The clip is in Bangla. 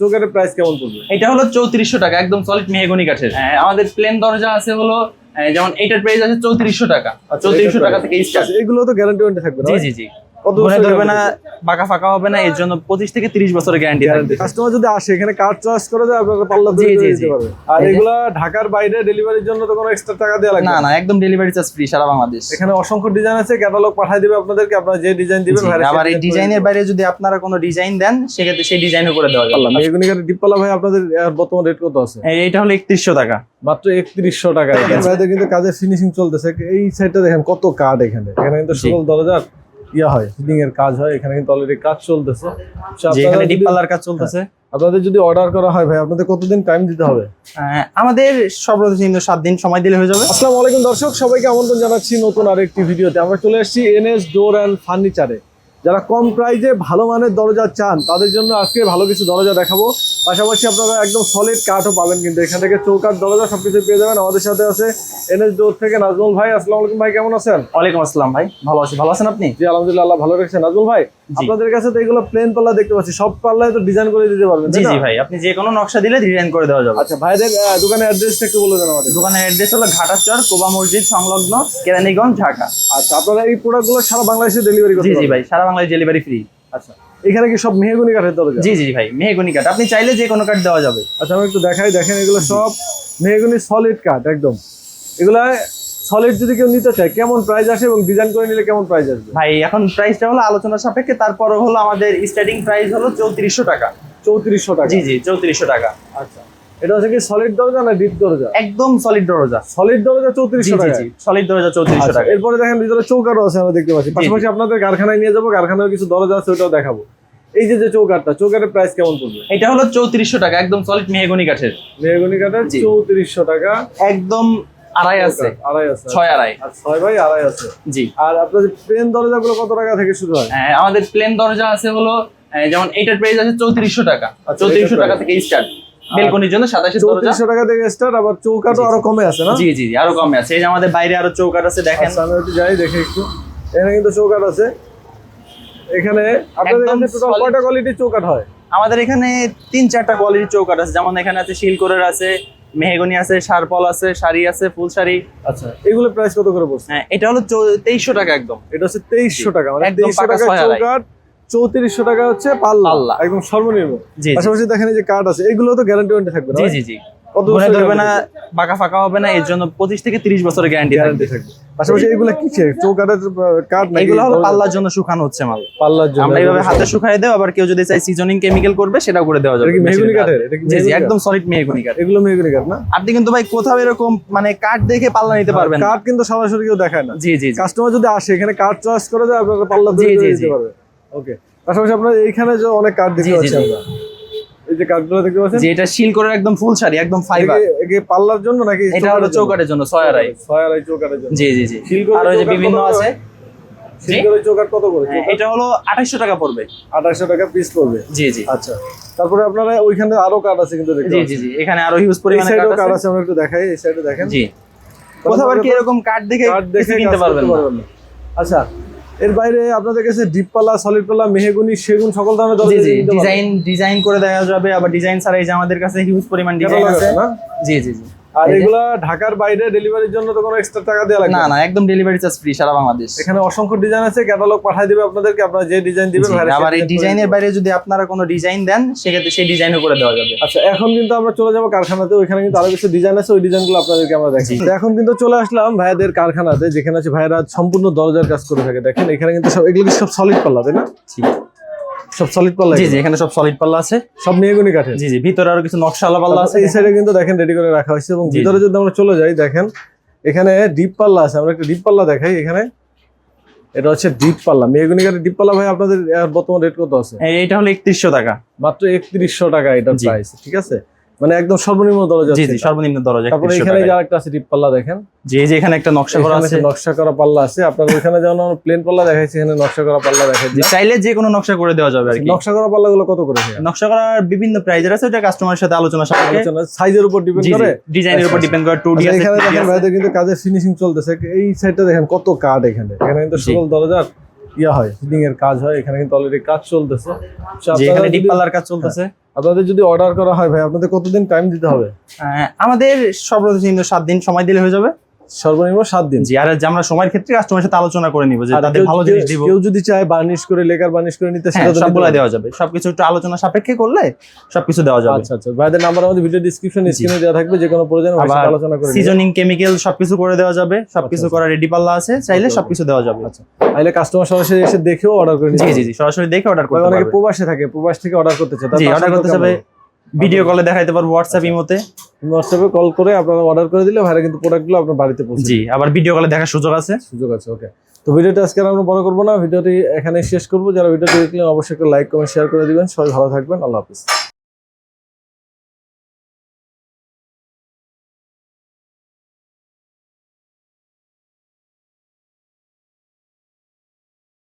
চৌকাটের প্রাইস কেমন পড়বে? এটা হলো চৌত্রিশশো টাকা একদম সলিড মেহগনি কাঠের। হ্যাঁ, আমাদের প্লেন দরজা আছে হলো যেমন এইটার প্রাইস আছে চৌত্রিশশো টাকা। আচ্ছা, চৌত্রিশশো টাকা। থেকে আচ্ছা, এগুলো তো গ্যারান্টি ওয়ারেন্টি থাকবে জি জি জি। কত ধরবে না? বাঁকা ফাঁকা হবে না এর জন্য পঁচিশ থেকে তিরিশ বছরের গ্যারান্টি থাকবে। কাস্টমার যদি আসে এখানে কার্ড চয়েস করে দেয় পাল্লা দিয়ে দিতে পারবে। আর এগুলা ঢাকার বাইরে ডেলিভারির জন্য তো কোনো এক্সট্রা টাকা দেওয়া লাগবে না না। একদম ডেলিভারি চার্জ ফ্রি সারা বাংলাদেশ। এখানে অসংখ্য ডিজাইন আছে ক্যাটালগ পাঠিয়ে দিবে আপনাদেরকে আপনারা যে ডিজাইন দিবেন আবার এই ডিজাইনের বাইরে যদি আপনারা কোনো ডিজাইন দেন সেক্ষেত্রে সেই ডিজাইনও করে দেওয়া। যাবে। কাঠের ভাই আপনাদের বর্তমান রেট কত আছে? এইটা হলো একত্রিশশো টাকা। মাত্র একত্রিশশো টাকা। ভাইদের কিন্তু কাজের ফিনিশিং চলতেছে। এই সাইডটা দেখেন কত কাঠ এখানে। এখানে কিন্তু। সকল দরজার ইয়া হয় ফিটিং এর কাজ হয় এখানে কিন্তু অলরেডি কাজ চলতেছে। যে এখানে ডিপ পার্লার পাল্লার কাজ চলতেছে। আপনাদের যদি অর্ডার করা হয় ভাই আপনাদের কতদিন টাইম দিতে হবে? আমাদের আমাদের সর্বপ্রথম সাত দিন সময় দিলে হয়ে যাবে। আসসালামু আলাইকুম দর্শক সবাইকে আমন্ত্রণ জানাচ্ছি নতুন আরেকটি ভিডিওতে। আমরা চলে এসেছি এনএস ডোর অ্যান্ড ফার্নিচারে যারা কম প্রাইজে ভালো মানের দরজা চান তাদের জন্য আজকে ভালো কিছু দরজা দেখাবো। পাশাপাশি আপনারা একদম সলিড কাঠও পাবেন কিন্তু। এখান থেকে চৌকাঠ দরজা সবকিছু পেয়ে যাবেন। আমাদের সাথে আছে এনএস ডোর থেকে নাজমুল ভাই। আসসালামু আলাইকুম ভাই কেমন আছেন? ওয়ালাইকুম আসসালাম ভাই ভালো আছি। ভালো আছেন আপনি? জি আলহামদুলিল্লাহ ভালো রেখেছেন নাজমুল ভাই আপনাদের কাছে তো এগুলো প্লেন পাল্লা দেখতে পাচ্ছি। সব পাল্লায় তো ডিজাইন করে দিতে পারবেন জি জি ভাই আপনি যে কোনো নকশা দিলে ডিজাইন করে দেওয়া যাবে। আচ্ছা ভাইদের দোকানের অ্যাড্রেসটা একটু বলে দেন আমাদের। দোকানের অ্যাড্রেস হলো ঘাটাচর কোবা মসজিদ সংলগ্ন কেরানীগঞ্জ ঢাকা। আচ্ছা আপনারা এই প্রোডাক্টগুলো সারা বাংলাদেশে ডেলিভারি জি করতে জি ভাই সারা বাংলায় ডেলিভারি ফ্রি আচ্ছা এখানে কি সব মেহগুনি কাঠের দরজা? জি জি ভাই মেহগনি কাঠ। আপনি চাইলে যে কোনো কাঠ দেওয়া যাবে। আচ্ছা আমি একটু দেখাই দেখেন এগুলো সব মেহগুনি সলিড কাঠ একদম। এগুলা সলিড যদি কেউ নিতে চায় কেমন প্রাইস আসে এবং ডিজাইন করে নিলে কেমন প্রাইস আসবে? ভাই এখন প্রাইসটা হলো আলোচনা সাপেক্ষে তারপর হলো আমাদের স্টার্টিং প্রাইস হলো চৌত্রিশশো টাকা। চৌত্রিশশো টাকা। জি জি চৌত্রিশশো টাকা। আচ্ছা। এটা হচ্ছে কি সলিড দরজা না ডিপ দরজা? একদম সলিড দরজা। সলিড দরজা চৌত্রিশশো টাকা সলিড দরজা চৌত্রিশশো আচ্ছা, টাকা এরপরে দেখেন ভিতরে চৌকাটও আছে আমরা দেখতে পাচ্ছি। পাশাপাশি আপনাদের কারখানায় নিয়ে যাব কারখানার কিছু দরজা আছে ওটাও দেখাবো। এই যে যে চৌকাটটা চৌকাটের প্রাইস কেমন পড়বে? এটা হলো চৌত্রিশশো টাকা একদম সলিড মেহগনি কাঠের। মেহগুনি কাঠের চৌত্রিশশো টাকা। একদম আড়াই আছে। আড়াই আছে। ছয় আড়াই। আর ছয় বাই আড়াই আছে। জি। আর আপনাদের প্লেন দরজাগুলো কত টাকা থেকে শুরু হয়? হ্যাঁ, আমাদের প্লেন দরজা আছে হলো যেমন এইটার প্রাইস আছে চৌত্রিশশো টাকা। আচ্ছা, চৌত্রিশশো টাকা থেকে স্টার্ট বেলকনির জন্য সাতাশের দরজা। চৌত্রিশশো টাকা থেকে স্টার্ট আবার চৌকাটও আরও কমে আছে না? জি জি আরও কমে আছে। এই যে আমাদের বাইরে আরও চৌকাট আছে দেখেন। আচ্ছা আমি একটু যাই দেখে একটু। এখানে কিন্তু চৌকাট আছে। এখানে আপনাদের এখানে টোটাল কয়টা কোয়ালিটির চৌকাট হয়? আমাদের এখানে তিন চারটা কোয়ালিটির চৌকাট আছে। যেমন এখানে আছে শিলকোরের আছে মেহগনি আছে শারপল আছে শাড়ি আছে ফুল শাড়ি আচ্ছা এগুলো প্রাইস কত করে পড়ছে হ্যাঁ এটা হলো তেইশশো টাকা একদম। এটা হচ্ছে তেইশশো টাকা মানে তেইশশো টাকা চৌকাট চৌত্রিশশো টাকা হচ্ছে পাল্লা। একদম সর্বনিম্ন। পাশাপাশি দেখেন যে কার্ড আছে এগুলো তো গ্যারান্টি ওয়ারেন্টি থাকবে না জি জি। জি ঘুরে ধরবে না বাঁকা ফাঁকা হবে না এর জন্য পঁচিশ থেকে তিরিশ বছরের গ্যারান্টি থাকবে। পাশাপাশি এগুলো কি চৌকাটের কার্ড নাকি? এগুলো হলো পাল্লার জন্য শুকানো হচ্ছে মাল। পাল্লার জন্য আমরা এইভাবে হাতে শুকাই দেব আবার কেউ যদি চাই সিজনিং কেমিক্যাল করবে সেটাও করে দেওয়া যাবে কাঠের? জি জি একদম সলিড মেহগনি কাঠ। এগুলো মেহগুনি কাঠ না? আপনি কিন্তু ভাই কোথাও এরকম মানে কাঠ দেখে পাল্লা নিতে পারবেন না। কার্ড কিন্তু সরাসরি কেউ দেখায় না। জি জি। কাস্টমার যদি আসে এখানে কার্ড চয়েস করে দেয় আপনারা পাল্লা জি, দিয়ে জি, দিতে জি। পারবে। ওকে। পাশাপাশি আপনার এইখানে যে অনেক কার্ড দেখতে পাচ্ছি আমরা। এই যে কার্ডগুলো দেখতে পাচ্ছেন? জি এটা শিল করে একদম ফুল শাড়ি একদম ফাইবার একে- পাল্লার জন্য নাকি এটা হলো চৌকাটের জন্য ছয় আড়াই। ছয় আড়াই চৌকাটের জন্য। জি জি জি। শিল করে আর ওই যে বিভিন্ন আছে? সিল কত করে? হ্যাঁ, এটা হলো আঠাইশশো টাকা পড়বে। আঠাশশো টাকা পিস পড়বে? জি জি। আচ্ছা। তারপরে আপনারা ওইখানে আরও কার্ড আছে কিন্তু জি জি জি। এখানে আরও হিউজ পরিমাণে কাঠ আছে। আমরা একটু দেখাই এই সাইডে দেখেন। জি। কোথাও আর কি এরকম কাঠ দেখে দেখে কিনতে পারবেন না। আচ্ছা এর বাইরে আপনাদের কাছে ডিপ পালা সলিড পালা মেহগুনি সেগুন সকল ধরনের দরজা জি ডিজাইন ডিজাইন করে দেওয়া যাবে আবার ডিজাইন ছাড়া এই যে আমাদের কাছে হিউজ পরিমাণ ডিজাইন আছে। জি জি জি। আর এগুলা ঢাকার বাইরে ডেলিভারির জন্য তো কোনো এক্সট্রা টাকা দেওয়া লাগবে না না? একদম ডেলিভারি চার্জ ফ্রি সারা বাংলাদেশ। এখানে অসংখ্য ডিজাইন আছে ক্যাটালগ পাঠিয়ে দিবে আপনাদেরকে আপনারা যে ডিজাইন দিবেন আবার এই ডিজাইনের বাইরে যদি আপনারা কোনো ডিজাইন দেন সেক্ষেত্রে সেই ডিজাইনও করে দেওয়া যাবে। আচ্ছা এখন কিন্তু আমরা চলে যাব কারখানাতে ওইখানে কিন্তু আরও কিছু ডিজাইন আছে ওই ডিজাইনগুলো আপনাদেরকে আমরা দেখি তো এখন কিন্তু চলে আসলাম ভাইয়াদের কারখানাতে যেখানে আছে ভাইরা সম্পূর্ণ দরজার কাজ করে থাকে। দেখেন এখানে কিন্তু সব এগুলো সব সলিড পাল্লা তাই না? জি। সব সলিড পাল্লা জি জি এখানে সব সলিড পাল্লা আছে। সব মেহগুনি কাঠের? জি জি ভিতরে আরও কিছু নকশালা পাল্লা আছে। এই সাইডে কিন্তু দেখেন রেডি করে রাখা হয়েছে এবং ভিতরে যদি আমরা চলে যাই দেখেন এখানে ডিপ পাল্লা আছে। আমরা একটা ডিপ পাল্লা দেখাই এখানে। এটা হচ্ছে ডিপ পাল্লা। মেহগুনি কাঠের ডিপ পাল্লা ভাই আপনাদের বর্তমান রেট কত আছে? এটা হলো একত্রিশশো টাকা। মাত্র একত্রিশশো টাকা এটা। প্রাইস ঠিক আছে? মানে একদম সর্বনিম্ন দরজা জি জি সর্বনিম্ন দরজা তারপরে এখানে যে আরেকটা আছে ডিপ পাল্লা দেখেন। জি এই যে এখানে একটা নকশা করা আছে। নকশা করা পাল্লা আছে। আপনার ওইখানে যেমন প্লেন পাল্লা দেখাইছি এখানে নকশা করা পাল্লা দেখাইছি। যে চাইলে যে কোনো নকশা করে দেওয়া যাবে আর কি। নকশা করা পাল্লা গুলো কত করে নকশা করার বিভিন্ন প্রাইজের আছে ওটা কাস্টমারের সাথে আলোচনা সাপেক্ষে। আলোচনা সাইজের উপর ডিপেন্ড জি করে। ডিজাইনের উপর ডিপেন্ড করে টু ডি আচ্ছা, আছে এখানে দেখেন। ভাইদের কিন্তু কাজের ফিনিশিং চলতেছে। এই সাইডটা দেখেন কত কাঠ এখানে। এখানে কিন্তু জি। সকল দরজার ইয়া হয় ফিটিং এর কাজ হয়। এখানে কিন্তু অলরেডি কাজ চলতেছে। আপনারা এখানে ডিপ পাল্লার কাজ চলতেছে। আপনাদের যদি অর্ডার করা হয় ভাই আপনাদের কতদিন টাইম দিতে হবে? আহ, আমাদের সর্বনিম্ন সাত দিন সময় দিলে হয়ে যাবে। সর্বনিম্ন সাত দিন। জি আর আমরা সময়ের ক্ষেত্রে কাস্টমারের সাথে আলোচনা করে নিব যে তাদের ভালো জিনিস দিব। কেউ যদি চায় বার্নিশ করে লেকার বার্নিশ করে নিতে হ্যাঁ সেটা তো সবগুলা নিতে দেওয়া যাবে। সবকিছু একটু আলোচনা সাপেক্ষে করলে সবকিছু দেওয়া পারবে। যাবে। আচ্ছা আচ্ছা। ভাইদের নাম্বার আমাদের ভিডিও ডিসক্রিপশন। স্ক্রিনে দেওয়া থাকবে যে কোনো প্রয়োজনে আলোচনা করে সিজনিং কেমিক্যাল সবকিছু করে দেওয়া যাবে। সবকিছু আচ্ছা। করা রেডি পাল্লা আছে চাইলে সবকিছু দেওয়া যাবে। আচ্ছা। তাহলে কাস্টমার সরাসরি এসে দেখেও অর্ডার করে নিতে জি জি সরাসরি দেখে অর্ডার করতে অনেকে প্রবাসে থাকে প্রবাস থেকে অর্ডার করতে চায় জি অর্ডার করতে যাবে ভিডিও কলে দেখাইতে পারব হোয়াটসঅ্যাপ ইমোতে হোয়াটসঅ্যাপে কল করে আপনারা অর্ডার করে দিলে ভাইরা কিন্তু প্রোডাক্টগুলো আপনার বাড়িতে পৌঁছে জি আবার ভিডিও কলে দেখার সুযোগ আছে। সুযোগ আছে ওকে তো ভিডিওটা আজকে আমরা বড় করব না ভিডিওটি এখানে শেষ করব। যারা ভিডিওটি দেখলেন অবশ্যই একটা লাইক কমেন্ট শেয়ার করে দিবেন। সবাই ভালো থাকবেন আল্লাহ হাফিজ।